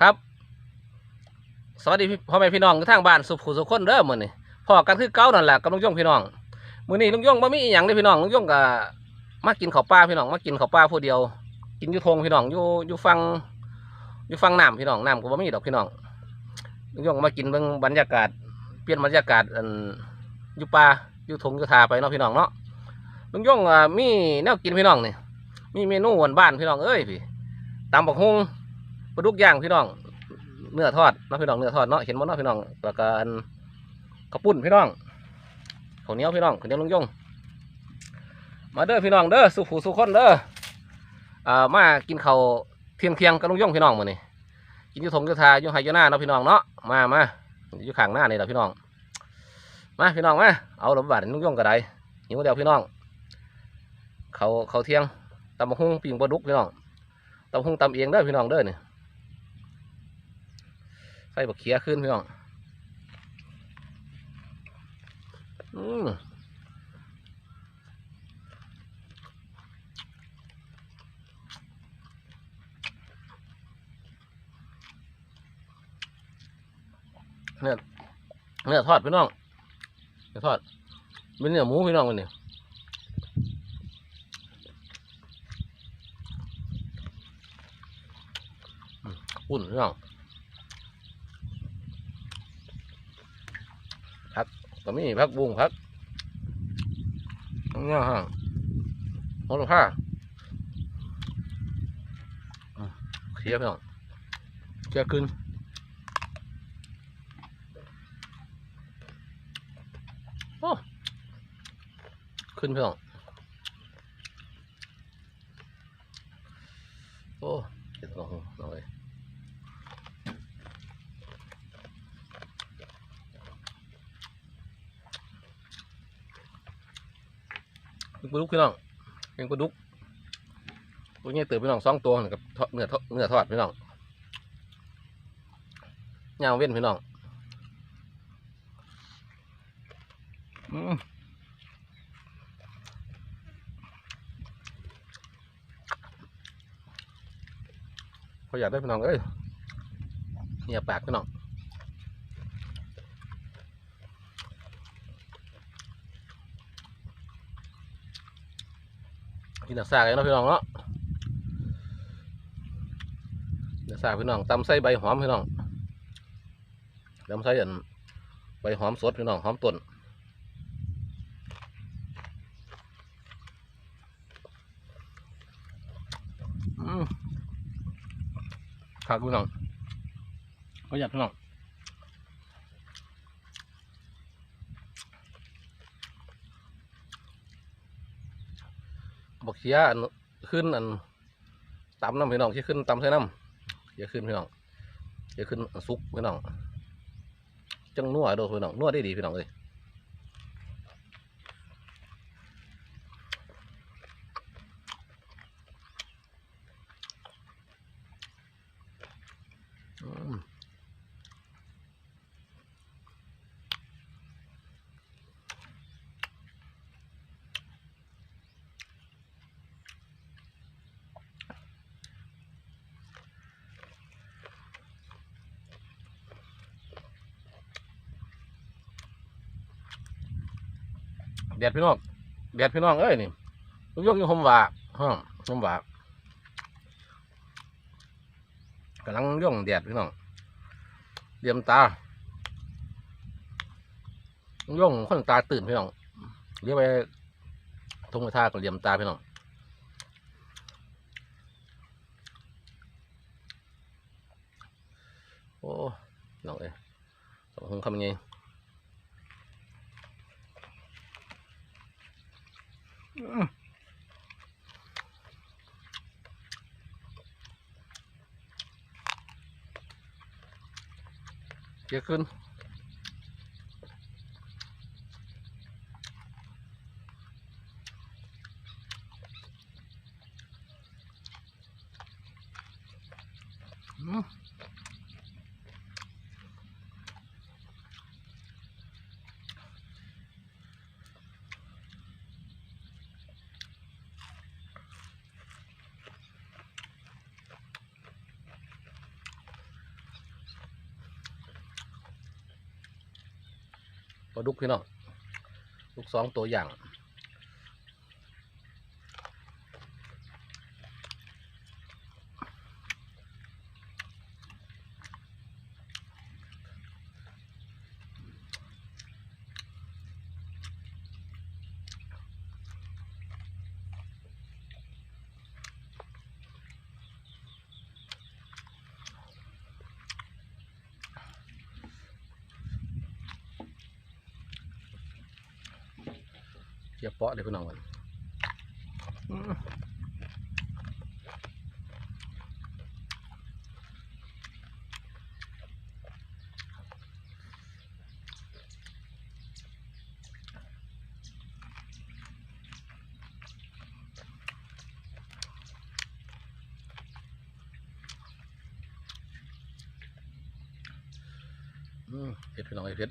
ครับ สวัสดีพ่อแม่พี่น้องทางบ้านสุขสุขคนเด้อมือนี้พอกันคือเก่านั่นแหละกับลุงย่งพี่น้องมือนี้ลุงย่งบ่มีอีหยังเลยพี่น้องลุงย่งก็มากินข้าวปลาพี่น้องมากินข้าวปลาผู้เดียว กินยูทงพี่น้องอยู่อยู่ฟังอยู่ฟังน้ำพี่น้องน้ำก็บ่มีดอกพี่น้องลุงย่งมากินเบิ่งบรรยากาศ เปลี่ยนบรรยากาศอันอยู่ป่าอยู่ทงอยู่ทาไปเนาะพี่น้องเนาะลุงย่งอะมีแนวกินพี่น้องนี่มีเมนูหวานบ้านพี่น้องเอ้ยพี่ตำบักฮุง ปลาดุกย่างพี่น้อง เนื้อทอดเนาะพี่น้องเนื้อทอดเนาะเห็นบ่เนาะพี่น้องแล้วก็อันกระปุ่นพี่น้องข้าวเหนียวพี่น้องข้าวเหนียวลุงยงมาเด้อพี่น้องเด้อสุขูสุขคนเด้ออ่ามากินข้าวเทียงเทียงกับลุงยงพี่น้องมื้อนี้กินยุทงยุทายู่ไฮยูหน้าเนาะพี่น้องเนาะมามาอยู่ข้างหน้านี่แหละพี่น้องมาพี่น้องมาเอาลมบาดลุงยงก็ได้หิวเดียวพี่น้องเขาเขาเที่ยงตำบักหุ่งปิ้งปลาดุกพี่น้องตำบักหุ่งตำเองเด้อพี่น้องเด้อนี่ใส่บักเขียขึ้นพี่น้องอืมเนื้อเนื้อทอดพี่น้องเนื้อทอดเป็นเนื้อหมูพี่น้องมันเนี่อืมอุ่นพี่น้อง ก็มีพักบุ้งพักเนี่ยฮะโหระพาเคียร์พี่น้องเคียร์ขึ้นโอ้ขึ้นเพี่น้องโอ้เจ็บหลังหน่อย เป็นป ลาดุกพี่น้องเป็นปลาดุกตัวนี้เติมพี่น้องสองตัวกับเนื้อทอดเนื้อทอดพี่น้องยางเว้นพี่น้องเขาอยากได้พี่น้องเอ้ยเนี่ยปากพี่น้อง กินหนักซากเลยเนาะพี่น้องเนาะนื้อซากพี่น้องตำใส่ใบหอมพี่น้องตำใส่อันใบหอมสดพี่น้องหอมต้นอืมขาดพี่น้องก็อยากพี่น้องบอก เขียอันขึ้นอันตำน้ำพี่น้องขี้ขึ้นตำใส่น้ำเขียขึ้นพี่น้องเขียขึ้นสุกพี่น้องจังนัวโดดพี่น้องนัวได้ดีพี่น้องเลยอืม แดดพี่น้องแดดพี่น้องเอ้ยนี่ลูกยกอยู่หอมหวาฮะหอมหวากำลังย่องแดดพี่น้องเลียมตาย่องคนตาตื่นพี่น้องเรียกไปทงไปท่ากับเหลี่ยมตาพี่น้องโอ้น้องเอ้ยสองคงคำยังไงอืม เยอะขึ้น ลาดุกพี่น้องลูกสองตัวอย่าง เจียเปาะเลยพี่น้องมันอืมอืมเผ็ดพี่น้องไอ้เผ็ด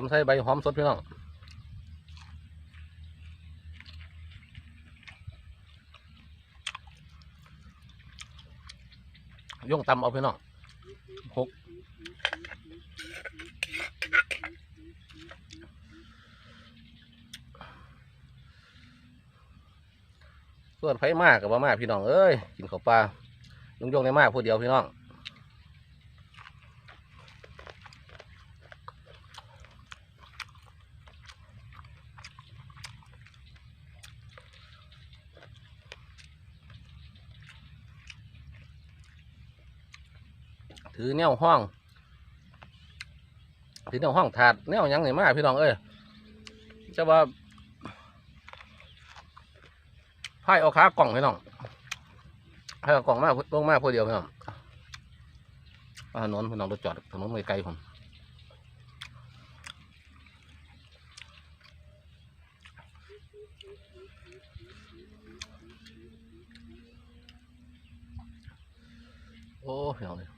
ตำไส้ใบหอมสดพี่น้องย่งตำเอาพี่น้องหกส่วนไฟมากกับว่ามาพี่น้องเอ้ยกินข้าวปลาลุงยงได้มากผู้เดียวพี่น้อง ถือแนวห้อง ถือแนวห้องถาดแนวหยังไงมาพี่น้องเอ้ยจะว่าไพ่เอาขากล่องพี่น้องไพ่เอากล่องมาลงมาพอเดียวพี่น้องถนนพี่น้องรถจอดถนนไม่ไกลผมโอ้พี่น้องเลย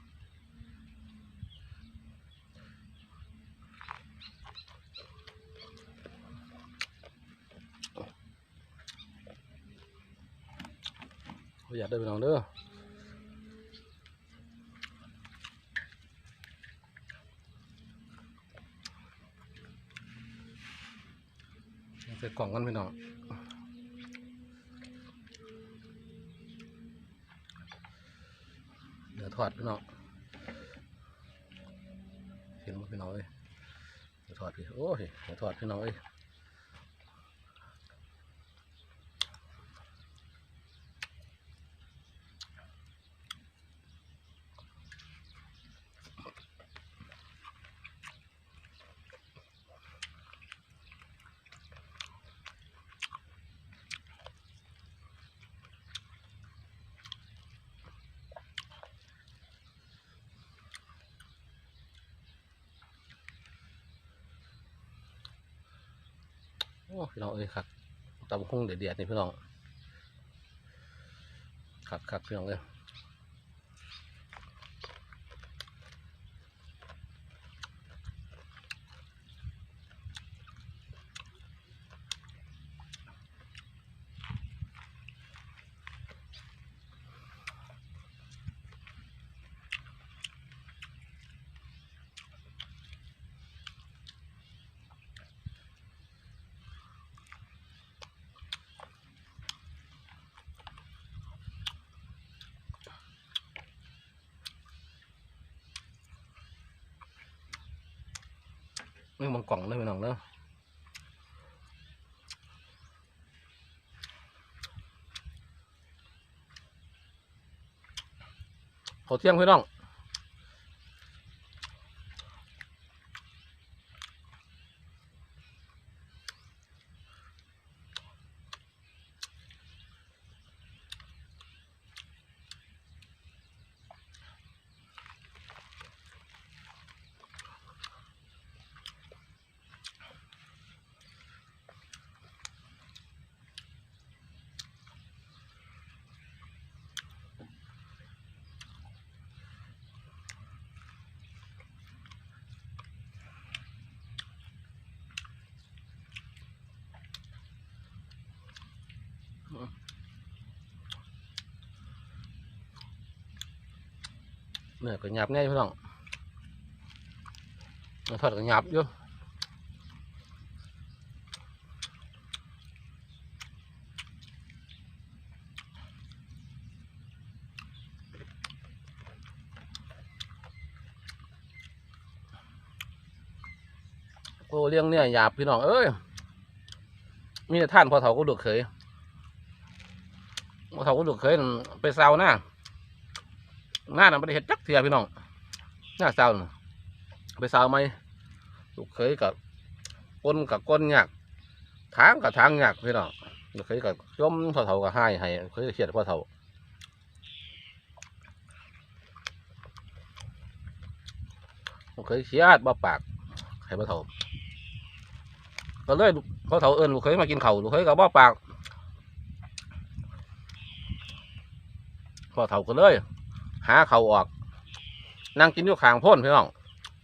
ประหยัดได้ไปน้องเด้อใส่กล่องกันพี่น้องเดี๋ยวทอดพี่น้องเห็นไหมพี่น้องเอ้ยเดี๋ยวทอดพี่โอ้ยเดี๋ยวทอดพี่น้องเอ้ย โอ้พี่น้องเอ้ยคับตำคุ้งเดือดๆนี่พี่น้องคักคักพี่น้องเอ้ย ไม่มองกล่องเลยพี่น้องเนาะขอเที่ยงพี่น้อง เนื้อก็หยาบง่ายพี่น้องเนื้อทอดก็หยาบอยู่โอ้เลี้ยงเนี่ยหยาบพี่น้องเอ้ยมีแต่ท่านพอเถาก็ดูกเคยพอเถาก็ดูกเคยนั่นไปซาวหน้า หน้าน่ะไม่ได้เห็ดจักเทียพี่น้องหน้าเศร้าน่ะไปเศร้าไหมลูกเคยกับก้นกับก้นยากทางกับทางยากพี่น้องลูกเคยกับจมพอเฒ่ากับให้ให้เคยเครียดพอเฒ่าลูกเคยเครียดบ่ปากให้พอเฒ่าก็เลยพอเฒ่าเอิญลูกเคยมากินเข้าลูกเคยกับบ่ปากพอเฒ่าก็เลยาเขาออก นั่งกินอยู่ขางพ่นพี่น้อง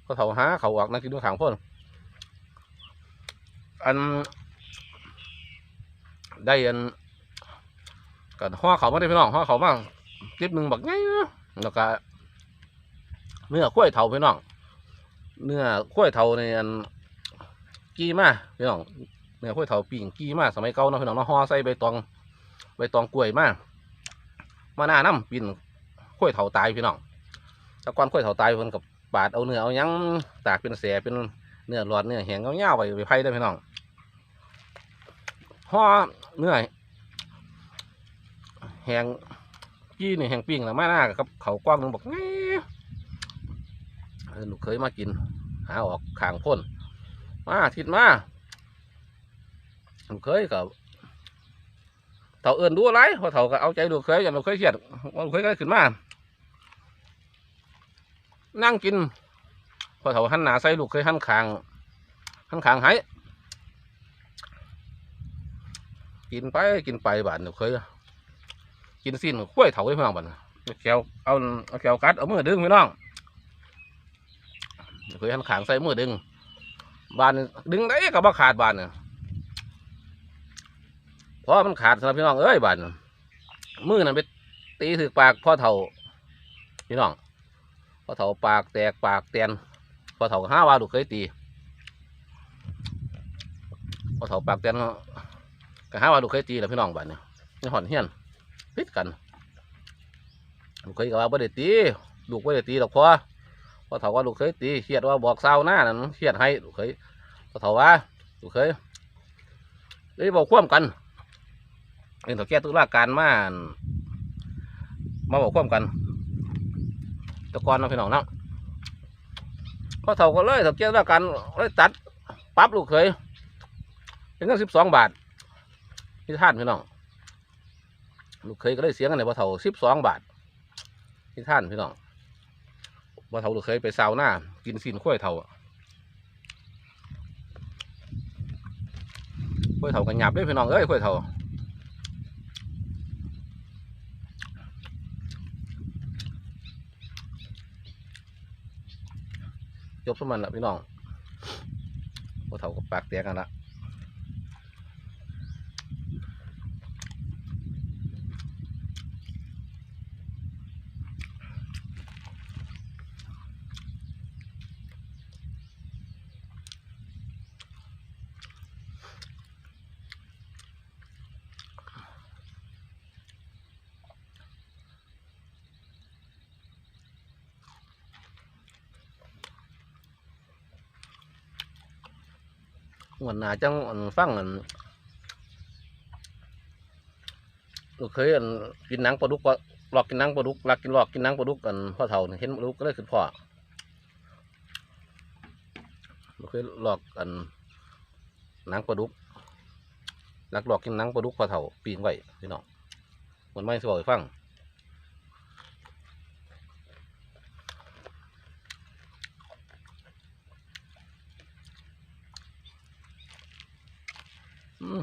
ก็เขาหาเขาออกนั่งกินอยู่ขางพ่นอัน ได้อันกันห่อเขาไมาได้พี่น้องห่อเขามาคลิปหนึ่งบักไงแล้วก็เนื้อข้วยเถาพี่น้อง เนื้อข้วยเถาในอันกี้มาพี่น้องเนื้อข้วยเถาปิ่งกี้มาสมัยเก่าเนาะพี่น้องเนาะห่อใส่ใบตองใบตองกล้วยมามาหน้าน้ำปิ่น ข้วยเถาตายพี่น้องตะกอนข้วยเถาตายเพิ่นกับปาดเอาเนื้อเอายังตากเป็นแสเป็นเนื้อหลอดเนื้อแห้งเงาๆไปไปไผ่ได้พี่น้องห่อเนื้อแห้งกี้นี่แห้งปิ้งแล้วมาหน้ากับเขากว้างนึงบอกง่เออลูกเคยมากิน หาออกขางพ่นมาทิดมาลูกเคยกับเถาเอินดูอะไรพอเถาก็เอาใจลูกเคยอย่างลูกเคยเครียดลูกเคยก็ขึ้นมา นั่งกินพอเถาหันหนาใส่ลูกเคยหันคางหันคางให้กินไปกินไปบาดลูกเคยกินสิ้นกล้วยเถาไว้พี่น้องบาดแกวเอาเอาแกวกัดเอามือดึงพี่น้องลูกเคยหันคางใส่มือดึง บานดึงได้กับบ่ขาดบานเนี่ยเพราะมันขาดสำหรับพี่น้องเอ้ยบานมือนั่นไปตีถึกปากพ่อเถาพี่น้อง พอเถาปากแตกปากแตนพอเถาห้าว่าดูกเคยตีพอเถาปากแตนก็ห้าว่าดูกเคยตีแล้วพี่น้องบ้านเนี่ยนี่หอนเฮียนพิดกันลูกเคยก็ว่าบ่ได้ตีลูกบ่ได้ตีหรอกพอพอเถาว่าลูกเคยตีเครียดว่าบอกเศร้าหน้านั่นเครียดให้ลูกเคยพอเถาว่าลูกเคยเลยบอกความกันเอ็นเถาแก้ตุลาการมาอั่นมาบอกความกัน ตะกอนเนาะพี่น้องเนาะพอเท่าก็เลยเท่าเกี่ยวกันเลยตัดปั๊บลูกเคยเป็นเงินสิบสองบาทที่ท่านพี่น้องลูกเคยก็เลยเสียงกันในพอเท่าสิบสองบาทที่ท่านพี่น้องพอเท่าลูกเคยไปซาวหน้ากินสินข้วยเท่าข้วยเท่ากันหยาบด้วยพี่น้องเอ้ยข้วยเท่า จบสมันละพี่น้องพอเถ่ากับปากเตียกันละ วันหนาจังอันฟังอันลูกเคยอันกินหนังปลาดุกปลาหลอกกินหนังปลาดุกหลักกินหลอกกินหนังปลาดุกกันพ่อเท่าเห็นปลาดุกก็เลยขึ้นพ่อลูกเคยหลอกอันหนังปลาดุกหลักหลอกกินหนังปลาดุกพ่อเท่าปีงไว้พี่น้องมันไม่สบอกให้ฟัง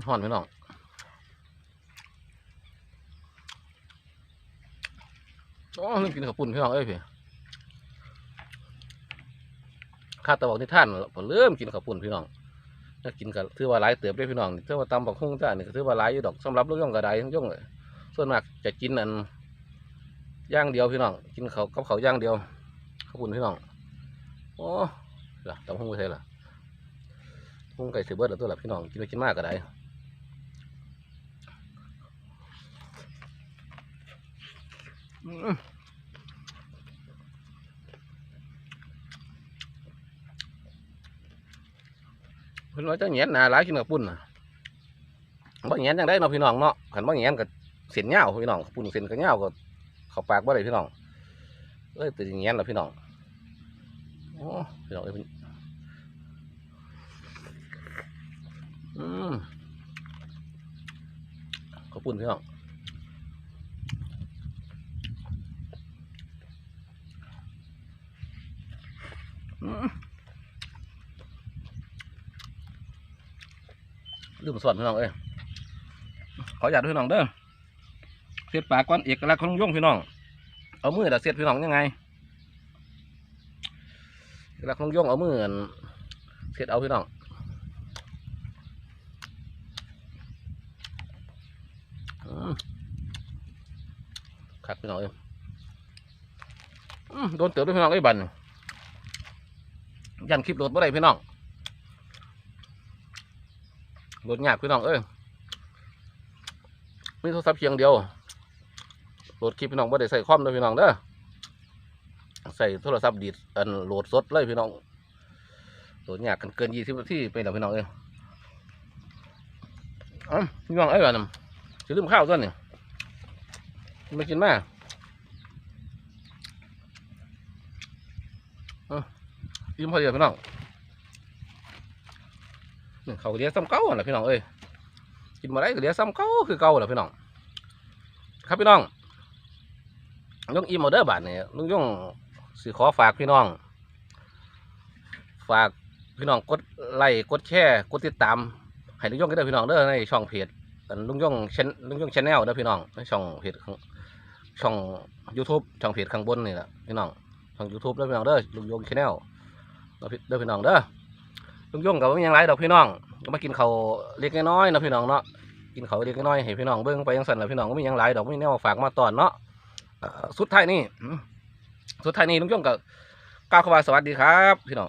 ห่อนพี่น้องโอ้ลืมกินข้าวปุ้นพี่น้องเอ้ยพี่ข้าตะบอกนิท่านผมเริ่มกินข้าวปุ้นพี่น้องถ้ากินกับถือว่าหลายเติบได้พี่น้องถือว่าตำบักหุ่งจ้านี่ก็ถือว่าหลายอยู่ดอกสำหรับลูกย่องกระไดทั้งย่องเลยส่วนมากจะกินอันย่างเดียวพี่น้อง กินเขากับเขาย่างเดียวขอบคุณพี่น้องโอ้ล่ะตำหุ้งไปใช่ล่ะหุ้งไก่เสือเบิร์ดแล้วตัวละพี่น้องกินไปกินมากก็ไดอืม เพิ่นว่าจะแงนหนาหลายกินกับปุ่นน่ะบ่แหงนจังได้เนาะพี่น้องเนาะขันบ่แหงนก็เส้นยาวพี่น้องปุ่นเส้นก็ยาวก็เข้าปากบ่ได้พี่น้องเอ้ยแต่เงี้ยล่ะพี่น้องโอ้พี่น้องเอ้ยอืมขอบคุณพี่น้อง ลืมสอนพี่น้องเอ้ยขออยากด้วยพี่น้องเด้อเสียดปากก่อนเอกลักษณ์ของลุงยงพี่น้อง เอามือดัดเสียดพี่น้องยังไงเอกลักษณ์ของลุงยงเอามืออั่นเสียดเอาพี่น้องอืมคักพี่น้องเอ้ยโดนเตือด้วยพี่น้องเอ้ยบัน ยันคลิปโหลดบ่ได้พี่น้องโหลดยากพี่น้องเอ้ยมีโทรศัพท์เพียงเดียวโหลดคลิปพี่น้องบ่ได้ใส่คอมเลยพี่น้องเด้อใส่โทรศัพท์ดีดอันโหลดสดเลยพี่น้องโหลดยากกันเกินยี่สิบนาทีไปแล้วพี่น้องเอ้ยอ้าพี่น้องเอ้ยว่านํจะลืมข้าวต้นนี่ไม่กินมาเอ้า อิ่มพอดีพี่น้องเขาเลี้ยซ้ำเก่าหั่นล่ะพี่น้องเอ้ยกินมาได้ก็เลี้ยซ้ำเก่าคือเก่าแหละพี่น้อง ครับพี่น้องลุงอิ่มเอาเด้อบาทนี่ลุงย่งสิขอฝากพี่น้อง ฝากพี่น้องกดไลค์กดแชร์กดติดตามให้ลุงย่งก็ได้อพี่น้องเด้อในช่องเพจอันลุงย่งชนลุงย่งชแนลเด้อพี่น้องในช่องเพจของช่อง YouTube ช่องเพจข้างบนนี่แหละพี่น้องช่อง YouTube เด้อพี่น้องเด้อลุงย่งชแนล เด้อพี่น้องเด้อลุงย่งกับว่ามีหยังไรดอกพี่น้องก็มากินเขาเล็กน้อยนะพี่น้องเนาะกินเขาเล็กน้อยๆให้พี่น้องเบิ้งไปยังสั่นละพี่น้องก็มียังไรดอกมีแนวฝากมาตอนเนาะสุดท้ายนี่สุดท้ายนี่ลุงย่งกับก้าวเข้ามาสวัสดีครับ พี่น้อง